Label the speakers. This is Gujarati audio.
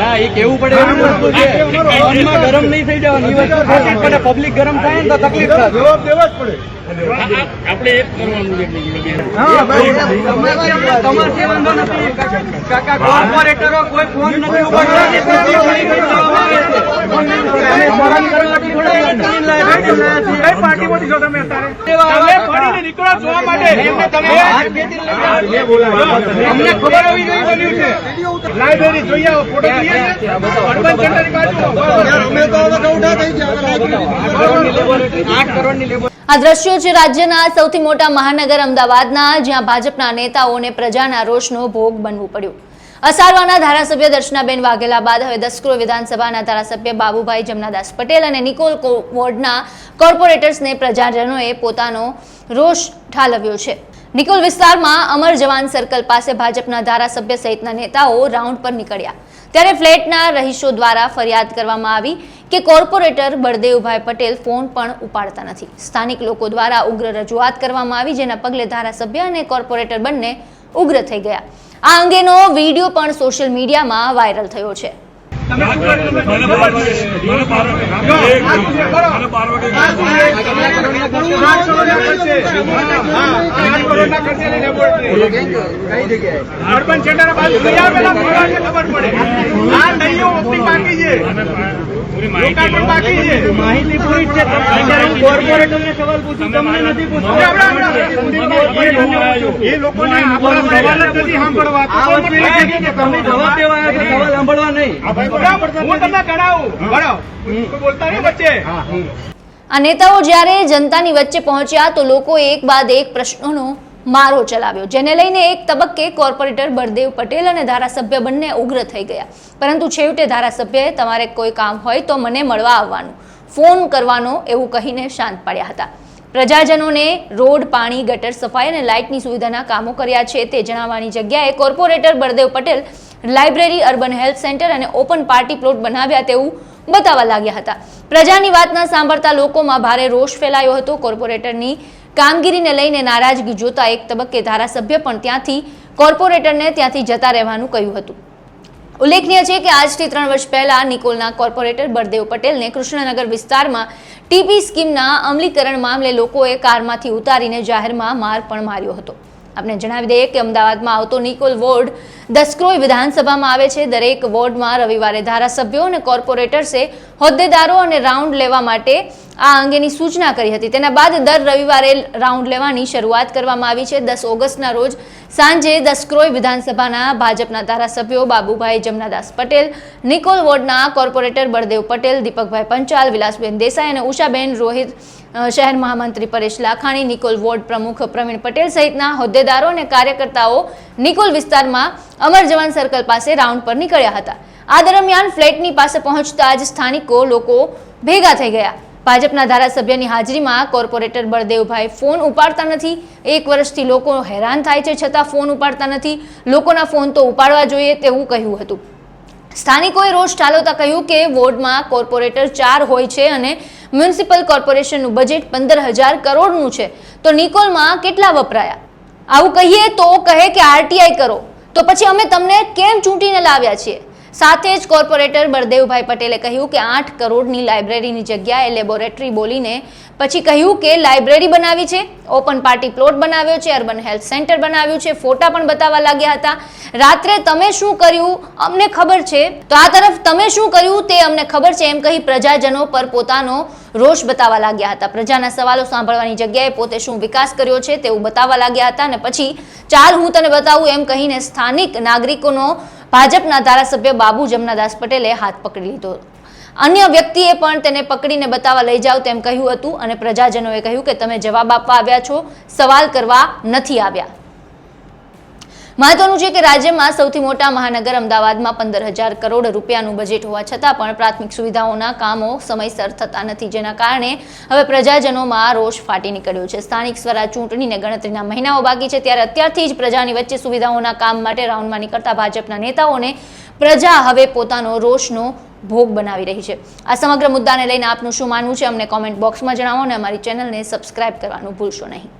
Speaker 1: ના એ કેવું પડે એવી વસ્તુ છે મનમાં ગરમ નહીં થઈ જવાની. એ વસ્તુ ખોટી પબ્લિક ગરમ થાય ને તો તકલીફ થાય.
Speaker 2: જવાબ દેવા જ પડે.
Speaker 3: આપણે એક કરવાનું
Speaker 1: કાકા કોર્પોરેટરો કોઈ ફોન નથી ઉપાડતા.
Speaker 2: છો તમે અત્યારે નીકળો જોવા માટે.
Speaker 1: અમને ખબર હોવી જોઈએ બન્યું છે.
Speaker 2: લાયબ્રેરી જોઈ આવો, ફોટો જોઈએ? અર્બન સેન્ટરની બાજુ.
Speaker 1: અમે તો હવે થઈ ગયા. આઠ કરોડની લેબર
Speaker 4: આ દ્રશ્યો છે રાજ્યના સૌથી મોટા મહાનગર અમદાવાદના જ્યાં ભાજપના નેતાઓને પ્રજાના રોષનો ભોગ બનવું પડ્યું. અસારવાના ધારાસભ્ય દર્શનાબેન વાઘેલા બાદ હવે દસક્રો વિધાનસભાના ધારાસભ્ય બાબુભાઈ જમનાદાસ પટેલ અને નિકોલ વોર્ડના કોર્પોરેટર્સને પ્રજાજનોએ પોતાનો રોષ ઠાલવ્યો છે. નિકોલ વિસ્તારમાં અમર જવાન સર્કલ પાસે ભાજપના ધારાસભ્ય સહિતના નેતાઓ રાઉન્ડ પર નીકળ્યા. ત્યારે ફ્લેટના રહીશો દ્વારા ફરિયાદ કરવામાં આવી કે કોર્પોરેટર બળદેવભાઈ પટેલ ફોન પણ ઉપાડતા નથી. સ્થાનિક લોકો દ્વારા ઉગ્ર રજૂઆત કરવામાં આવી, જેના પગલે ધારાસભ્ય અને કોર્પોરેટર બંને ઉગ્ર થઈ ગયા. આ અંગેનો વીડિયો પણ સોશિયલ મીડિયામાં વાયરલ થયો છે.
Speaker 2: અર્બન બાજુ ખબર પડે આ નહીઓ ઓપનિંગ બાકી છે
Speaker 1: માહિતી પૂરી છે કોર્પોરેટરને સવાલ પૂછું તમને નથી પૂછતો
Speaker 2: એ લોકોને આપણા સવાલ જ નથી સાંભળવા
Speaker 1: તમે જવાબ દેવા સવાલ સાંભળવા નહીં
Speaker 2: હું તમને ગણાવું. ભણાવ બોલતા નહીં વચ્ચે?
Speaker 4: આ નેતાઓ જ્યારે જનતાની વચ્ચે પહોંચ્યા તો લોકોએ એક બાદ એક પ્રશ્નોનો મારો ચલાવ્યો જેને લઈને એક તબક્કે કોર્પોરેટર બળદેવ પટેલ અને ધારાસભ્ય બંને ઉગ્ર થઈ ગયા. પરંતુ છેવટે ધારાસભ્યએ તમારે કોઈ કામ હોય તો મને મળવા આવવાનું. ફોન કરવાનો એવું કહીને શાંત પાડ્યા હતા. પ્રજાજનોને રોડ પાણી ગટર સફાઈ અને લાઇટની સુવિધાના કામો કર્યા છે તે જણાવવાની જગ્યાએ corporator Baldev Patel library, urban health centre અને ઓપન પાર્ટી પ્લોટ બનાવ્યા તેવું બતાવવા લાગ્યા હતા. પ્રજાની વાત ન સાંભળતા લોકોમાં ભારે રોષ ફેલાયો હતો. કોર્પોરેટરની કામગીરીને લઈને નારાજગી જોતા એક તબક્કે ધારાસભ્ય પણ ત્યાંથી, કોર્પોરેટરને ત્યાંથી જતા રહેવાનું કહ્યું હતું. ઉલ્લેખનીય છે કે આજથી ત્રણ વર્ષ પહેલા નિકોલના કોર્પોરેટર બળદેવ પટેલને કૃષ્ણનગર વિસ્તારમાં ટીપી સ્કીમના અમલીકરણ મામલે લોકોએ કારમાંથી ઉતારીને જાહેરમાં માર પણ માર્યો હતો. આપણે જણાવી દઈએ કે અમદાવાદમાં આવતો નિકોલ વોર્ડ દસક્રોય વિધાનસભામાં આવે છે. દરેક વોર્ડમાં રવિવારે ધારાસભ્યો અને કોર્પોરેટર્સે હોદ્દેદારો અને રાઉન્ડ લેવા માટે આ અંગેની સૂચના કરી હતી. તેના બાદ દર રવિવારે રાઉન્ડ લેવાની શરૂઆત કરવામાં આવી છે. દસ ઓગસ્ટના રોજ સાંજે દસક્રોય વિધાનસભાના ભાજપના ધારાસભ્યો બાબુભાઈ જમનાદાસ પટેલ, નિકોલ વોર્ડના કોર્પોરેટર બળદેવ પટેલ, દીપકભાઈ પંચાલ, વિલાસબેન દેસાઈ અને ઉષાબેન રોહિત શહેર મહામંત્રી પરેશ લાખાણી, નિકોલ વોર્ડ પ્રમુખ પ્રવીણ પટેલ સહિતના હોદ્દેદારો અને કાર્યકર્તાઓ નિકોલ વિસ્તારમાં અમર જવાન સર્કલ પાસે રાઉન્ડ પર નીકળ્યા હતા. આ દરમિયાન ફ્લેટની પાસે પહોંચતા જ સ્થાનિકો લોકો ભેગા થઈ ગયા. ભાજપના ધારાસભ્યની હાજરીમાં કોર્પોરેટર બળદેવભાઈ ફોન ઉપાડતા નથી. એક વર્ષથી લોકો હેરાન થાય છે, છતાં ફોન ઉપાડતા નથી. લોકોના ફોન તો ઉપાડવા જોઈએ તેવું કહ્યું હતું. સ્થાનિકોએ રોષ ઠાલવતા કહ્યું કે વોર્ડમાં કોર્પોરેટર ચાર હોય છે અને મ્યુનિસિપલ કોર્પોરેશનનું બજેટ પંદર હજાર કરોડનું છે. તો નિકોલમાં કેટલા વપરાયા? આવું કહીએ તો કહે કે આરટીઆઈ કરો. તો પછી અમે તમને કેમ ચૂંટીને લાવ્યા છીએ? સાથે જ કોર્પોરેટર બળદેવભાઈ પટેલે કહ્યું કે આઠ કરોડની લાઇબ્રેરીની જગ્યાએ લેબોરેટરી બોલીને પછી કહ્યું કે લાઇબ્રેરી બનાવી છે, ઓપન પાર્ટી પ્લોટ બનાવ્યો છે, અર્બન હેલ્થ સેન્ટર બનાવ્યું છે, ફોટા પણ બતાવવા લાગ્યા હતા. રાત્રે તમે શું કર્યું? અમને ખબર છે. તો આ તરફ તમે શું કર્યું? તે અમને ખબર છે એમ કહી પ્રજાજનો પર પોતાનો રોષ બતાવવા લાગ્યા હતા. પ્રજાના સવાલો સાંભળવાની જગ્યાએ પોતે શું વિકાસ કર્યો છે તેવું બતાવવા લાગ્યા હતા અને પછી ચાલ હું તને બતાવું એમ કહીને સ્થાનિક નાગરિકોનો ભાજપના ધારાસભ્ય બાબુ જમનાદાસ પટેલે હાથ પકડી લીધો. અન્ય વ્યક્તિએ પણ તેને પકડીને બતાવવા લઈ જાઓ તેમ કહ્યું હતું અને પ્રજાજનોએ કહ્યું કે તમે જવાબ આપવા આવ્યા છો, સવાલ કરવા નથી આવ્યા. મહત્વનું છે કે રાજ્યમાં સૌથી મોટા મહાનગર અમદાવાદમાં પંદર હજાર કરોડ રૂપિયાનું બજેટ હોવા છતાં પણ પ્રાથમિક સુવિધાઓના કામો સમયસર થતા નથી. જેના કારણે હવે પ્રજાજનોમાં રોષ ફાટી નીકળ્યો છે. સ્થાનિક સ્વરાજ ચૂંટણીને ગણતરીના મહિનાઓ બાકી છે. ત્યારે અત્યારથી જ પ્રજાની વચ્ચે સુવિધાઓના કામ માટે રાઉન્ડમાં નીકળતા ભાજપના નેતાઓને પ્રજા હવે પોતાનો રોષનો ભોગ બનાવી રહી છે. આ સમગ્ર મુદ્દાને લઈને આપનું શું માનવું છે? અમને કોમેન્ટ બોક્સમાં જણાવો અને અમારી ચેનલને સબસ્ક્રાઇબ કરવાનું ભૂલશો નહીં.